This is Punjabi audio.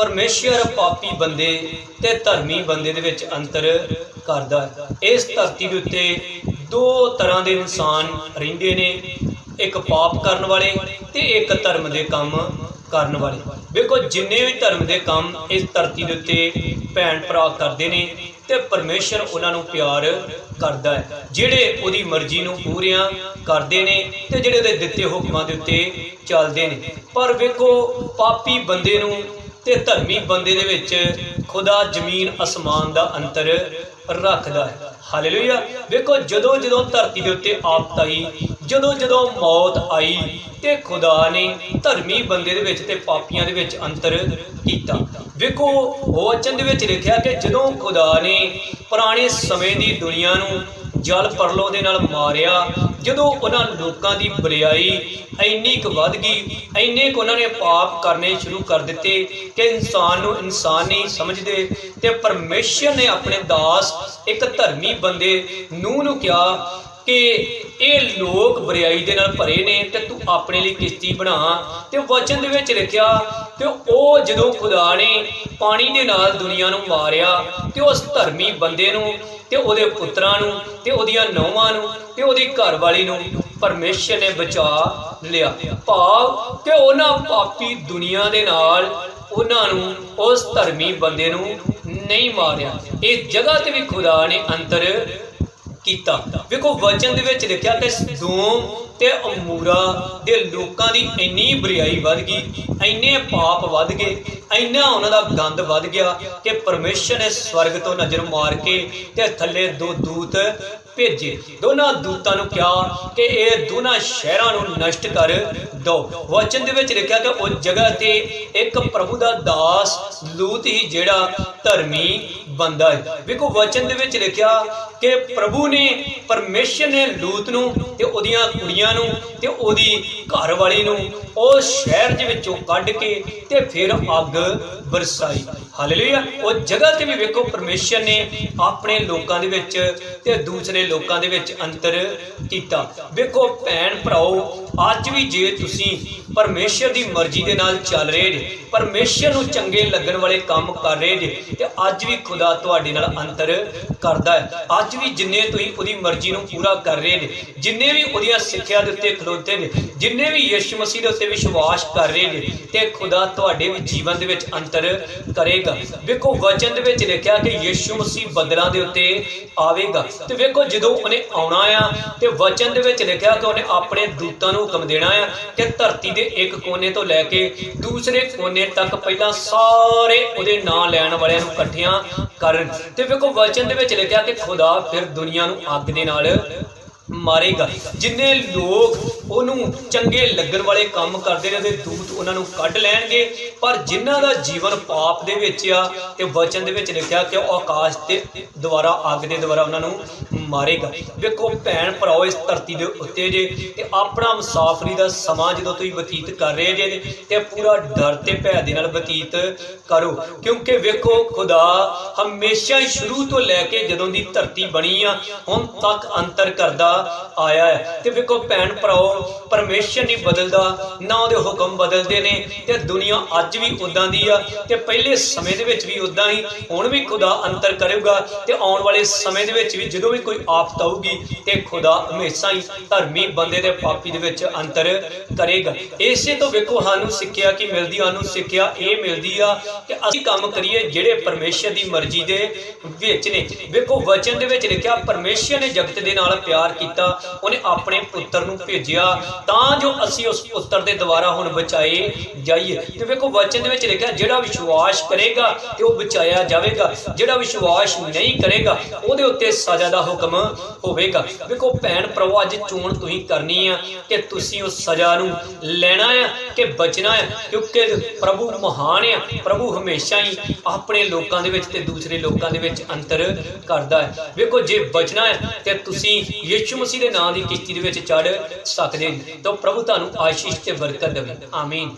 ਪਰਮੇਸ਼ਰ ਪਾਪੀ ਬੰਦੇ ਤੇ ਧਰਮੀ ਬੰਦੇ ਦੇ ਵਿੱਚ ਅੰਤਰ ਕਰਦਾ ਹੈ। ਇਸ ਧਰਤੀ ਦੇ ਉੱਤੇ ਦੋ ਤਰ੍ਹਾਂ ਦੇ ਇਨਸਾਨ ਰਹਿੰਦੇ ਨੇ, ਇੱਕ ਪਾਪ ਕਰਨ ਵਾਲੇ ਤੇ ਇੱਕ ਧਰਮ ਦੇ ਕੰਮ ਕਰਨ ਵਾਲੇ। ਵੇਖੋ, ਜਿੰਨੇ ਵੀ ਧਰਮ ਦੇ ਕੰਮ ਇਸ ਧਰਤੀ ਦੇ ਉੱਤੇ ਭੈਣ ਭਰਾ ਕਰਦੇ ਨੇ ਤੇ ਪਰਮੇਸ਼ਰ ਉਹਨਾਂ ਨੂੰ ਪਿਆਰ ਕਰਦਾ ਹੈ। ਜਿਹੜੇ ਉਹਦੀ ਮਰਜ਼ੀ ਨੂੰ ਪੂਰੀਆਂ ਕਰਦੇ ਨੇ ਤੇ ਜਿਹੜੇ ਉਹਦੇ ਦਿੱਤੇ ਹੁਕਮਾਂ ਦੇ ਉੱਤੇ ਚੱਲਦੇ ਨੇ। ਪਰ ਵੇਖੋ, ਪਾਪੀ ਬੰਦੇ ਨੂੰ ਤੇ ਧਰਮੀ ਬੰਦੇ ਦੇ ਵਿੱਚ ਖੁਦਾ ਜ਼ਮੀਨ ਅਸਮਾਨ ਦਾ ਅੰਤਰ ਰੱਖਦਾ ਹੈ। ਹਾਲੇਲੂਇਆ। ਵੇਖੋ, ਜਦੋਂ ਜਦੋਂ ਧਰਤੀ ਦੇ ਉੱਤੇ ਆਫਤ ਆਈ, ਜਦੋਂ ਜਦੋਂ ਮੌਤ ਆਈ ਤੇ ਖੁਦਾ ਨੇ ਧਰਮੀ ਬੰਦੇ ਦੇ ਵਿੱਚ ਤੇ ਪਾਪੀਆਂ ਦੇ ਵਿੱਚ ਅੰਤਰ ਕੀਤਾ। ਵੇਖੋ, ਵਚਨ ਦੇ ਵਿੱਚ ਲਿਖਿਆ ਕਿ ਜਦੋਂ ਖੁਦਾ ਨੇ ਪੁਰਾਣੇ ਸਮੇਂ ਦੀ ਦੁਨੀਆ ਨੂੰ ਜਲ ਪਰਲੋ ਦੇ ਨਾਲ ਮਾਰਿਆ ਜਦੋਂ ਉਹਨਾਂ ਲੋਕਾਂ ਦੀ ਬਰਿਆਈ ਇੰਨੀ ਕੁ ਵੱਧ ਗਈ, ਇੰਨੇ ਕੁ ਉਹਨਾਂ ਨੇ ਪਾਪ ਕਰਨੇ ਸ਼ੁਰੂ ਕਰ ਦਿੱਤੇ ਕਿ ਇਨਸਾਨ ਨੂੰ ਇਨਸਾਨ ਨਹੀਂ ਸਮਝਦੇ ਤੇ ਪਰਮੇਸ਼ਰ ਨੇ ਆਪਣੇ ਦਾਸ ਇੱਕ ਧਰਮੀ ਬੰਦੇ ਨੂੰ ਨੂੰ ਕਿਹਾ ਕਿ ਇਹ ਲੋਕ ਬਰਿਆਈ ਦੇ ਨਾਲ ਭਰੇ ਨੇ ਤੇ ਤੂੰ ਆਪਣੇ ਲਈ ਕਿਸ਼ਤੀ ਬਣਾ ਤੇ ਵਚਨ ਦੇ ਵਿੱਚ ਲਿਖਿਆ ਤੇ ਉਹ ਜਦੋਂ ਖੁਦਾ ਨੇ ਪਾਣੀ ਦੇ ਨਾਲ ਦੁਨੀਆ ਨੂੰ ਮਾਰਿਆ ਤੇ ਉਸ ਧਰਮੀ ਬੰਦੇ ਨੂੰ ਤੇ ਉਹਦੇ ਪੁੱਤਰਾਂ ਨੂੰ ਤੇ ਉਹਦੀਆਂ ਨੌਵਾਂ ਨੂੰ ਤੇ ਉਹਦੀ ਘਰਵਾਲੀ ਨੂੰ ਪਰਮੇਸ਼ਰ ਨੇ ਬਚਾ ਲਿਆ। ਭਾਵ ਕਿ ਉਹਨਾਂ ਪਾਪੀ ਦੁਨੀਆ ਦੇ ਨਾਲ ਉਹਨਾਂ ਨੂੰ ਉਸ ਧਰਮੀ ਬੰਦੇ ਨੂੰ ਨਹੀਂ ਮਾਰਿਆ। ਇਹ ਜਗ੍ਹਾ ਤੇ ਵੀ ਖੁਦਾ ਨੇ ਅੰਤਰ ਕੀਤਾ। ਵੇਖੋ, ਵਚਨ ਦੇ ਵਿੱਚ ਲਿਖਿਆ ਕਿ ਸਦੋਮ ਤੇ ਅਮੂਰਾ ਦੇ ਲੋਕਾਂ ਦੀ ਇੰਨੀ ਬੁਰਾਈ ਵੱਧ ਗਈ, ਇੰਨੇ ਪਾਪ ਵੱਧ ਗਏ, ਇੰਨਾ ਉਹਨਾਂ ਦਾ ਗੰਦ ਵੱਧ ਗਿਆ ਕਿ ਪਰਮੇਸ਼ਰ ਨੇ ਸਵਰਗ ਤੋਂ ਨਜ਼ਰ ਮਾਰ ਕੇ ਤੇ ਥੱਲੇ ਦੋ ਦੂਤ ਭੇਜੇ। ਦੋਨਾਂ ਦੂਤਾਂ ਨੂੰ ਕਿਹਾ ਕਿ ਇਹ ਦੋਨਾਂ ਸ਼ਹਿਰਾਂ ਨੂੰ ਨਸ਼ਟ ਕਰ ਦੋ। ਵਚਨ ਦੇ ਵਿੱਚ ਲਿਖਿਆ ਕਿ ਉਹ ਜਗ੍ਹਾ ਤੇ ਇੱਕ ਪ੍ਰਭੂ ਦਾ ਦਾਸ ਲੂਤ ਹੀ ਜਿਹੜਾ ਧਰਮੀ ਬੰਦਾ ਹੈ ਵੇਖੋ, ਵਚਨ ਦੇ ਵਿੱਚ ਲਿਖਿਆ ਕਿ ਪ੍ਰਭੂ ਨੇ ਪਰਮੇਸ਼ਰ ਨੇ ਲੂਤ ਨੂੰ ਤੇ ਉਹਦੀਆਂ ਕੁੜੀਆਂ ਨੂੰ ਤੇ ਉਹਦੀ ਘਰ ਵਾਲੀ ਨੂੰ ਉਹ ਸ਼ਹਿਰ ਦੇ ਵਿੱਚੋਂ ਕੱਢ ਕੇ ਤੇ ਫਿਰ ਅੱਗ ਬਰਸਾਈ। ਹਾਲੇਲੂਇਆ। ਉਹ ਜਗ੍ਹਾ ਤੇ ਵੀ ਵੇਖੋ, ਪਰਮੇਸ਼ਰ ਨੇ ਆਪਣੇ ਲੋਕਾਂ ਦੇ ਵਿੱਚ ਤੇ ਦੂਸਰੇ ਲੋਕਾਂ ਦੇ ਵਿੱਚ ਅੰਤਰ ਕੀਤਾ। ਵੇਖੋ, ਭੈਣ ਭਰਾਓ, ਅੱਜ ਵੀ ਜੇ ਤੁਸੀਂ ਪਰਮੇਸ਼ਰ ਦੀ ਮਰਜ਼ੀ ਦੇ ਨਾਲ ਚੱਲ ਰਹੇ ਜੇ, ਪਰਮੇਸ਼ਰ ਨੂੰ ਚੰਗੇ ਲੱਗਣ ਵਾਲੇ ਕੰਮ ਕਰ ਰਹੇ ਜੇ, ਤੇ ਅੱਜ ਵੀ ਖੁਦਾ ਤੁਹਾਡੇ ਨਾਲ ਅੰਤਰ ਕਰਦਾ ਹੈ। ਅੱਜ ਵੀ ਜਿੰਨੇ ਤੁਸੀਂ ਉਹਦੀ ਮਰਜ਼ੀ ਨੂੰ ਪੂਰਾ ਕਰ ਰਹੇ ਨੇ, ਜਿੰਨੇ ਵੀ ਉਹਦੀਆਂ ਸਿੱਖਿਆ ਦੇ ਉੱਤੇ ਖਲੋਤੇ ਨੇ, ਜਿੰਨੇ ਵੀ ਯਿਸੂ ਮਸੀਹ ਦੇ ਉੱਤੇ ਵਿਸ਼ਵਾਸ ਕਰ ਰਹੇ ਨੇ, ਤੇ ਖੁਦਾ ਤੁਹਾਡੇ ਵੀ ਜੀਵਨ ਦੇ ਵਿੱਚ ਅੰਤਰ ਕਰੇਗਾ। ਵੇਖੋ, ਵਚਨ ਦੇ ਵਿੱਚ ਲਿਖਿਆ ਕਿ ਯਿਸੂ ਮਸੀਹ ਬੱਦਲਾਂ ਦੇ ਉੱਤੇ ਆਵੇਗਾ। ਤੇ ਵੇਖੋ, ਜਦੋਂ ਉਹਨੇ ਆਉਣਾ ਆ, ਤੇ ਵਚਨ ਦੇ ਵਿੱਚ ਲਿਖਿਆ ਕਿ ਉਹਨੇ ਆਪਣੇ ਦੂਤਾਂ ਨੂੰ ਹੁਕਮ ਦੇਣਾ ਆ ਕਿ ਧਰਤੀ ਦੇ ਇੱਕ ਕੋਨੇ ਤੋਂ ਲੈ ਕੇ ਦੂਸਰੇ ਕੋਨੇ ਤੱਕ ਪਹਿਲਾਂ ਸਾਰੇ ਉਹਦੇ ਨਾਂ ਲੈਣ ਵਾਲਿਆਂ ਨੂੰ ਇਕੱਠਿਆਂ ਕਰਨ। ਤੇ ਵੇਖੋ, ਵਚਨ ਦੇ ਵਿੱਚ ਲਿਖਿਆ ਕਿ ਖੁਦਾ ਫਿਰ ਦੁਨੀਆ ਨੂੰ ਅੱਗ ਦੇ ਨਾਲ ਮਾਰੇਗਾ। ਜਿੰਨੇ ਲੋਕ ਉਹਨੂੰ ਚੰਗੇ ਲੱਗਣ ਵਾਲੇ ਕੰਮ ਕਰਦੇ ਨੇ, ਉਹਦੇ ਦੂਤ ਉਹਨਾਂ ਨੂੰ ਕੱਢ ਲੈਣਗੇ। ਪਰ ਜਿਨ੍ਹਾਂ ਦਾ ਜੀਵਨ ਪਾਪ ਦੇ ਵਿੱਚ ਆ ਤੇ ਵਚਨ ਦੇ ਵਿੱਚ ਲਿਖਿਆ ਕਿ ਉਹ ਆਕਾਸ਼ ਤੇ ਦੁਆਰਾ ਅੱਗ ਦੇ ਦੁਆਰਾ ਉਹਨਾਂ ਨੂੰ ਮਾਰੇਗਾ। ਵੇਖੋ ਭੈਣ ਭਰਾਓ, ਇਸ ਧਰਤੀ ਦੇ ਉੱਤੇ ਜੇ ਤੇ ਆਪਣਾ ਮੁਸਾਫਰੀ ਦਾ ਸਮਾਂ ਜਦੋਂ ਤੁਸੀਂ ਬਤੀਤ ਕਰ ਰਹੇ ਜੇ ਤੇ ਪੂਰਾ ਡਰ ਤੇ ਭੈ ਦੇ ਨਾਲ ਬਤੀਤ ਕਰੋ। ਕਿਉਂਕਿ ਵੇਖੋ ਖੁਦਾ ਹਮੇਸ਼ਾ ਸ਼ੁਰੂ ਤੋਂ ਲੈ ਕੇ ਜਦੋਂ ਦੀ ਧਰਤੀ ਬਣੀ ਆ, ਹੁਣ ਤੱਕ ਅੰਤਰ ਕਰਦਾ ਆਇਆ ਹੈ। ਤੇ ਵੇਖੋ ਭੈਣ ਭਰਾਓ, ਪਰਮੇਸ਼ਰ ਨਹੀਂ ਬਦਲਦਾ, ਨਾ ਉਹਦੇ ਹੁਕਮ ਬਦਲਦੇ ਨੇ, ਤੇ ਦੁਨੀਆ ਅੱਜ ਵੀ ਉਦਾਂ ਦੀ ਆ, ਤੇ ਪਹਿਲੇ ਸਮੇਂ ਦੇ ਵਿੱਚ ਵੀ ਉਦਾਂ ਹੀ, ਹੁਣ ਵੀ ਖੁਦਾ ਅੰਤਰ ਕਰੇਗਾ, ਤੇ ਆਉਣ ਵਾਲੇ ਸਮੇਂ ਦੇ ਵਿੱਚ ਵੀ ਜਦੋਂ ਵੀ ਕੋਈ ਆਫਤ ਆਊਗੀ, ਤੇ ਖੁਦਾ ਹਮੇਸ਼ਾ ਹੀ ਧਰਮੀ ਬੰਦੇ ਤੇ ਪਾਪੀ ਦੇ ਵਿੱਚ ਅੰਤਰ ਕਰੇਗਾ। ਇਸੇ ਤੋਂ ਵੇਖੋ ਸਾਨੂੰ ਸਿੱਖਿਆ ਕੀ ਮਿਲਦੀ, ਸਾਨੂੰ ਸਿੱਖਿਆ ਇਹ ਮਿਲਦੀ ਆ ਕਿ ਅਸੀਂ ਕੰਮ ਕਰੀਏ ਜਿਹੜੇ ਪਰਮੇਸ਼ਰ ਦੀ ਮਰਜ਼ੀ ਦੇ ਵਿੱਚ ਨੇ। ਵੇਖੋ ਵਚਨ ਦੇ ਵਿੱਚ ਲਿਖਿਆ, ਪਰਮੇਸ਼ਰ ਨੇ ਜਗਤ ਦੇ ਨਾਲ ਪਿਆਰ ਕੀਤਾ। ਉਹਨੇ ਆਪਣੇ ਪੁੱਤਰ ਨੂੰ ਭੇਜਿਆ। ਤਾਂ ਜੋ ਅਸੀਂ ਉਸ ਪੁੱਤਰ ਦੇ ਦੁਆਰਾ ਹੁਣ ਬਚਾਏ ਜਾਈਏ। ਤੇ ਵੇਖੋ, ਵਚਨ ਦੇ ਵਿੱਚ ਲਿਖਿਆ, ਜਿਹੜਾ ਵਿਸ਼ਵਾਸ ਕਰੇਗਾ ਤੇ ਉਹ ਬਚਾਇਆ ਜਾਵੇਗਾ। ਜਿਹੜਾ ਵਿਸ਼ਵਾਸ ਨਹੀਂ ਕਰੇਗਾ, ਉਹਦੇ ਉੱਤੇ ਸਜ਼ਾ ਦਾ ਹੁਕਮ ਹੋਵੇਗਾ। ਵੇਖੋ, ਭੈਣ ਭਰਾਵੋ, ਅੱਜ ਚੋਣ ਤੁਸੀਂ ਕਰਨੀ ਆ ਕਿ ਤੁਸੀਂ ਉਸ ਸਜ਼ਾ ਨੂੰ ਲੈਣਾ ਆ ਕਿ ਬਚਣਾ ਆ। ਕਿਉਂਕਿ ਪ੍ਰਭੂ ਮਹਾਨ ਆ, ਪ੍ਰਭੂ ਹਮੇਸ਼ਾ ਹੀ ਆਪਣੇ ਲੋਕਾਂ ਦੇ ਵਿੱਚ ਤੇ ਦੂਸਰੇ ਲੋਕਾਂ ਦੇ ਵਿੱਚ ਅੰਤਰ ਕਰਦਾ ਹੈ। ਵੇਖੋ, ਜੇ ਬਚਣਾ ਹੈ, ਤੇ ਤੁਸੀਂ ਯਿਸੂ ਮਸੀਹ ਦੇ ਨਾਂ ਦੀ ਕਿਸ਼ਤੀ ਦੇ ਵਿੱਚ ਚੜ ਸਕਦੇ ਹੋ ਤਾਂ ਪ੍ਰਭੂ ਤੁਹਾਨੂੰ ਆਸ਼ੀਸ਼ ਤੇ ਬਰਕਤ ਦੇਵੇ। ਆਮੀਨ।